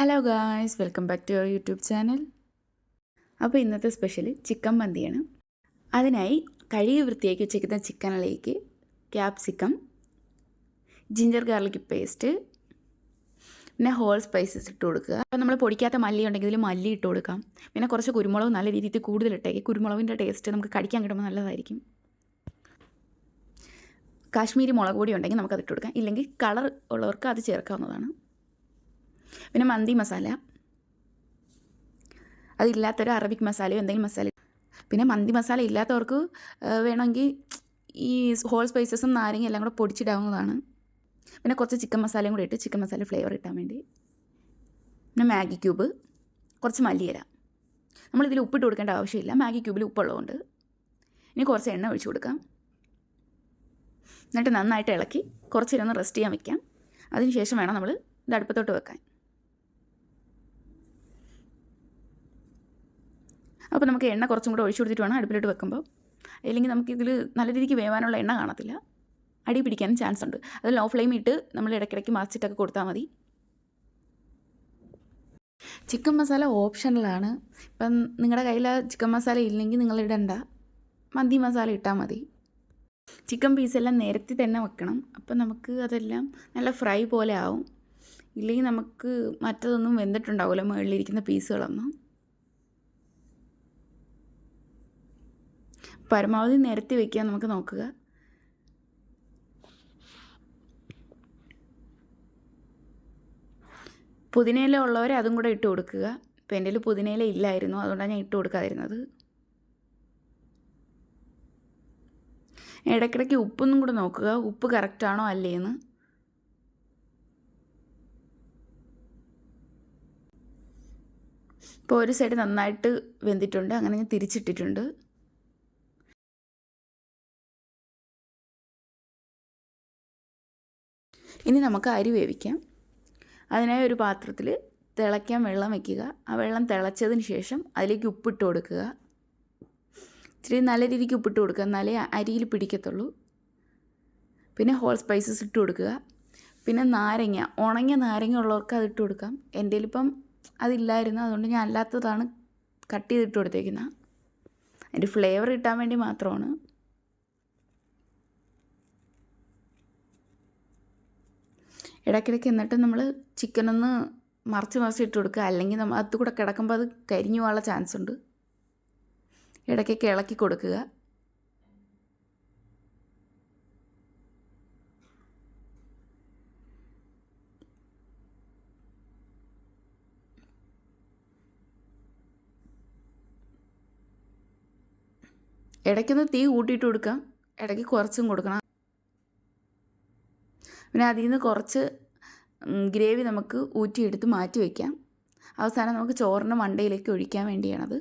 Hello guys welcome back to your YouTube channel അപ്പോൾ ഇന്നത്തെ special chicken മന്തിയാണ്. അതിനായി കഴുകി വൃത്തിയാക്കി വെച്ചേക്കുന്ന ചിക്കനിലേക്ക് ക്യാപ്സിക്കം ജിഞ്ചർ ഗാർലിക് പേസ്റ്റ് പിന്നെ ഹോൾ സ്പൈസസ് ഇട്ട് കൊടുക്കുക. അപ്പോൾ നമ്മൾ പൊടിക്കാത്ത മല്ലി ഉണ്ടെങ്കിൽ ഇതിൽ മല്ലി ഇട്ട് കൊടുക്കാം. പിന്നെ കുറച്ച് കുരുമുളക് നല്ല രീതിയിൽ കൂടുതൽ ഇട്ടേക്ക്. കുരുമുളകിന്റെ ടേസ്റ്റ് നമുക്ക് കടിക്കാൻ കിട്ടുമ്പോൾ നല്ലതായിരിക്കും. കാശ്മീരി മുളക് പൊടി ഉണ്ടെങ്കിൽ നമുക്കത് ഇട്ട് കൊടുക്കാം. ഇല്ലെങ്കിൽ കളർ ഉള്ളവർക്ക് അത് ചേർക്കാവുന്നതാണ്. പിന്നെ മന്തി മസാല. അതില്ലാത്തൊരു അറബിക് മസാലയോ എന്തെങ്കിലും മസാല. പിന്നെ മന്തി മസാല ഇല്ലാത്തവർക്ക് വേണമെങ്കിൽ ഈ ഹോൾ സ്പൈസസും നാരങ്ങ എല്ലാം കൂടെ പൊടിച്ചിടാവുന്നതാണ്. പിന്നെ കുറച്ച് ചിക്കൻ മസാലയും കൂടെ ഇട്ട് ചിക്കൻ മസാല ഫ്ലേവർ കിട്ടാൻ വേണ്ടി. പിന്നെ മാഗി ക്യൂബ് കുറച്ച് മല്ലിയില. നമ്മളിതിൽ ഉപ്പിട്ട് കൊടുക്കേണ്ട ആവശ്യമില്ല. മാഗി ക്യൂബിൽ ഉപ്പുള്ളതുകൊണ്ട്. ഇനി കുറച്ച് എണ്ണ ഒഴിച്ചു കൊടുക്കാം. എന്നിട്ട് നന്നായിട്ട് ഇളക്കി കുറച്ച് റെസ്റ്റ് ചെയ്യാൻ വെക്കാം. അതിന് ശേഷം വേണം നമ്മൾ ഇത് അടുപ്പത്തോട്ട് വെക്കാൻ. അപ്പോൾ നമുക്ക് എണ്ണ കുറച്ചും കൂടെ ഒഴിച്ചു കൊടുത്തിട്ട് വേണം അടുപ്പിലോട്ട് വെക്കുമ്പോൾ. അല്ലെങ്കിൽ നമുക്കിതിൽ നല്ല രീതിക്ക് വേവാനുള്ള എണ്ണ കാണത്തില്ല. അടി പിടിക്കാനും ചാൻസ് ഉണ്ട്. അത് ലോ ഫ്ലെയിം ഇട്ട് നമ്മൾ ഇടയ്ക്കിടയ്ക്ക് മറിച്ചിട്ടൊക്കെ കൊടുത്താൽ മതി. ചിക്കൻ മസാല ഓപ്ഷണലാണ് ഇപ്പം നിങ്ങളുടെ കയ്യിൽ ചിക്കൻ മസാല ഇല്ലെങ്കിൽ നിങ്ങൾ ഇടണ്ട. മന്തി മസാല ഇട്ടാൽ മതി. ചിക്കൻ പീസെല്ലാം നേരത്തെ തന്നെ വെക്കണം. അപ്പം നമുക്ക് അതെല്ലാം നല്ല ഫ്രൈ പോലെ ആവും. ഇല്ലെങ്കിൽ നമുക്ക് മറ്റതൊന്നും വെന്തിട്ടുണ്ടാവില്ല. മുകളിലിരിക്കുന്ന പീസുകളൊന്നും പരമാവധി നിരത്തി വെക്കാൻ നമുക്ക് നോക്കുക. പുതിനയില ഉള്ളവരെ അതും കൂടെ ഇട്ട് കൊടുക്കുക. ഇപ്പം എന്റെ കയ്യിൽ പുതിനയില ഇല്ലായിരുന്നു അതുകൊണ്ടാണ് ഞാൻ ഇട്ട് കൊടുക്കാതിരുന്നത്. ഇടയ്ക്കിടയ്ക്ക് ഉപ്പൊന്നും കൂടെ നോക്കുക. ഉപ്പ് കറക്റ്റാണോ അല്ലേന്ന്. ഇപ്പോൾ ഒരു സൈഡ് നന്നായിട്ട് വെന്തിട്ടുണ്ട്. അങ്ങനെ ഞാൻ തിരിച്ചിട്ടിട്ടുണ്ട്. ഇനി നമുക്ക് അരി വേവിക്കാം. അതിനായി ഒരു പാത്രത്തിൽ തിളയ്ക്കാൻ വെള്ളം വയ്ക്കുക ആ വെള്ളം തിളച്ചതിന് ശേഷം അതിലേക്ക് ഉപ്പിട്ട് കൊടുക്കുക. ഇച്ചിരി നല്ല രീതിക്ക് ഉപ്പിട്ട് കൊടുക്കുക. എന്നാലേ അരിയിൽ പിടിക്കത്തുള്ളൂ. പിന്നെ ഹോൾ സ്പൈസസ് ഇട്ട് കൊടുക്കുക. പിന്നെ നാരങ്ങ ഉണങ്ങിയ നാരങ്ങ ഉള്ളവർക്ക് അത് ഇട്ട് കൊടുക്കാം. എന്റെ ഇപ്പം അതില്ലായിരുന്നു. അതുകൊണ്ട് ഞാൻ അല്ലാത്തതാണ് കട്ട് ചെയ്തിട്ട് കൊടുത്തേക്കുന്നത് അതിന്റെ ഫ്ലേവർ കിട്ടാൻ വേണ്ടി മാത്രമാണ്. ഇടയ്ക്കിടയ്ക്ക് എന്നിട്ട് നമ്മൾ ചിക്കനൊന്ന് മറിച്ച് മറിച്ച് ഇട്ട് കൊടുക്കുക. അല്ലെങ്കിൽ നമ്മൾ അത് കൂടെ കിടക്കുമ്പോൾ അത് കരിഞ്ഞു പോകാനുള്ള ചാൻസ് ഉണ്ട്. ഇടയ്ക്കൊക്കെ ഇളക്കി കൊടുക്കുക. ഇടയ്ക്കൊന്ന് തീ കൂട്ടിയിട്ട് കൊടുക്കാം. ഇടയ്ക്ക് കുറച്ചും കൊടുക്കണം. പിന്നെ അതിൽ നിന്ന് കുറച്ച് ഗ്രേവി നമുക്ക് ഊറ്റിയെടുത്ത് മാറ്റി വയ്ക്കാം അവസാനം നമുക്ക് ചോറിന്റെ മണ്ടയിലേക്ക് ഒഴിക്കാൻ വേണ്ടിയാണത്.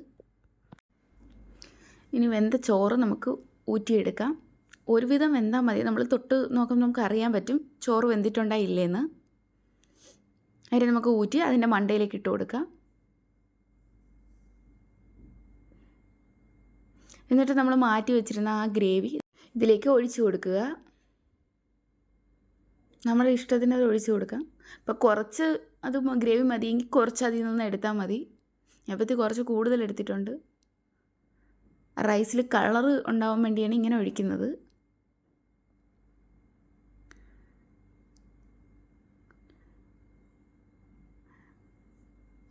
ഇനി വെന്ത ചോറ് നമുക്ക് ഊറ്റിയെടുക്കാം. ഒരുവിധം വെന്താൽ മതി. നമ്മൾ തൊട്ട് നോക്കുമ്പോൾ നമുക്ക് അറിയാൻ പറ്റും ചോറ് വെന്തിട്ടുണ്ടാ ഇല്ലേന്ന്. അരി നമുക്ക് ഊറ്റി അതിന്റെ മണ്ടയിലേക്ക് ഇട്ട് കൊടുക്കാം. എന്നിട്ട് നമ്മൾ മാറ്റി വെച്ചിരുന്ന ആ ഗ്രേവി ഇതിലേക്ക് ഒഴിച്ചു കൊടുക്കുക. നമ്മുടെ ഇഷ്ടത്തിന് അത് ഒഴിച്ച് കൊടുക്കാം. അപ്പോൾ കുറച്ച് അത് ഗ്രേവി മതിയെങ്കിൽ കുറച്ച് അതിൽ നിന്ന് എടുത്താൽ മതി. ഞാനിപ്പത്തി കുറച്ച് കൂടുതൽ എടുത്തിട്ടുണ്ട്. റൈസിൽ കളർ ഉണ്ടാവാൻ വേണ്ടിയാണ് ഇങ്ങനെ ഒഴിക്കുന്നത്.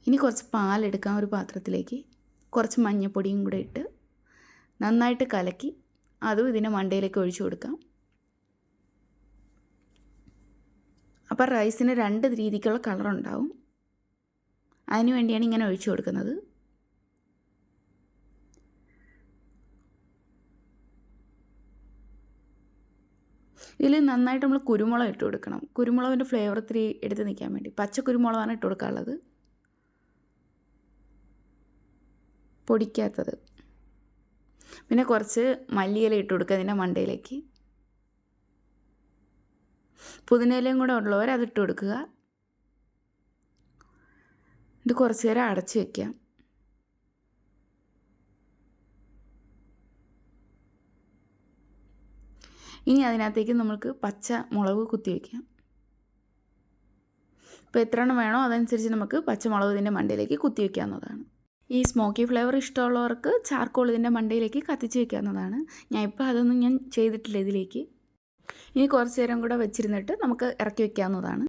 ഇനി കുറച്ച് പാലെടുക്കാം ഒരു പാത്രത്തിലേക്ക്. കുറച്ച് മഞ്ഞൾപ്പൊടിയും കൂടെ ഇട്ട് നന്നായിട്ട് കലക്കി അതും ഇതിന്റെ മണ്ടയിലേക്ക് ഒഴിച്ചു കൊടുക്കാം. അപ്പോൾ റൈസിന് രണ്ട് രീതിക്കുള്ള കളർ ഉണ്ടാവും അതിന് വേണ്ടിയാണ് ഇങ്ങനെ ഒഴിച്ചു കൊടുക്കുന്നത്. ഇതിൽ നന്നായിട്ട് നമ്മൾ കുരുമുളക് ഇട്ട് കൊടുക്കണം. കുരുമുളകിന്റെ ഫ്ലേവർ ഇത്തിരി എടുത്ത് നിൽക്കാൻ വേണ്ടി. പച്ച കുരുമുളകാണ് ഇട്ട് കൊടുക്കാനുള്ളത് പൊടിക്കാത്തത്. പിന്നെ കുറച്ച് മല്ലിയില ഇട്ട് കൊടുക്കുക അതിന്റെ മണ്ടയിലേക്ക്. പുതിനയിലയും കൂടെ ഉള്ളവർ അതിട്ട് കൊടുക്കുക. ഇത് കുറച്ച് നേരം അടച്ച് വയ്ക്കാം ഇനി അതിനകത്തേക്ക് നമുക്ക് പച്ച മുളക് കുത്തി വയ്ക്കാം ഇപ്പോൾ എത്ര എണ്ണം വേണോ അതനുസരിച്ച് നമുക്ക് പച്ചമുളക് ഇതിന്റെ മണ്ടയിലേക്ക് കുത്തി വയ്ക്കാവുന്നതാണ് ഈ സ്മോക്കി ഫ്ലേവർ ഇഷ്ടമുള്ളവർക്ക് ചാർക്കോൾ ഇതിന്റെ മണ്ടയിലേക്ക് കത്തിച്ച് വയ്ക്കാവുന്നതാണ് ഞാൻ ഇപ്പോൾ അതൊന്നും ഞാൻ ചെയ്തിട്ടില്ല ഇതിലേക്ക്. ഇനി കുറച്ച് നേരം കൂടെ വെച്ചിരുന്നിട്ട് നമുക്ക് ഇറക്കി വയ്ക്കാവുന്നതാണ്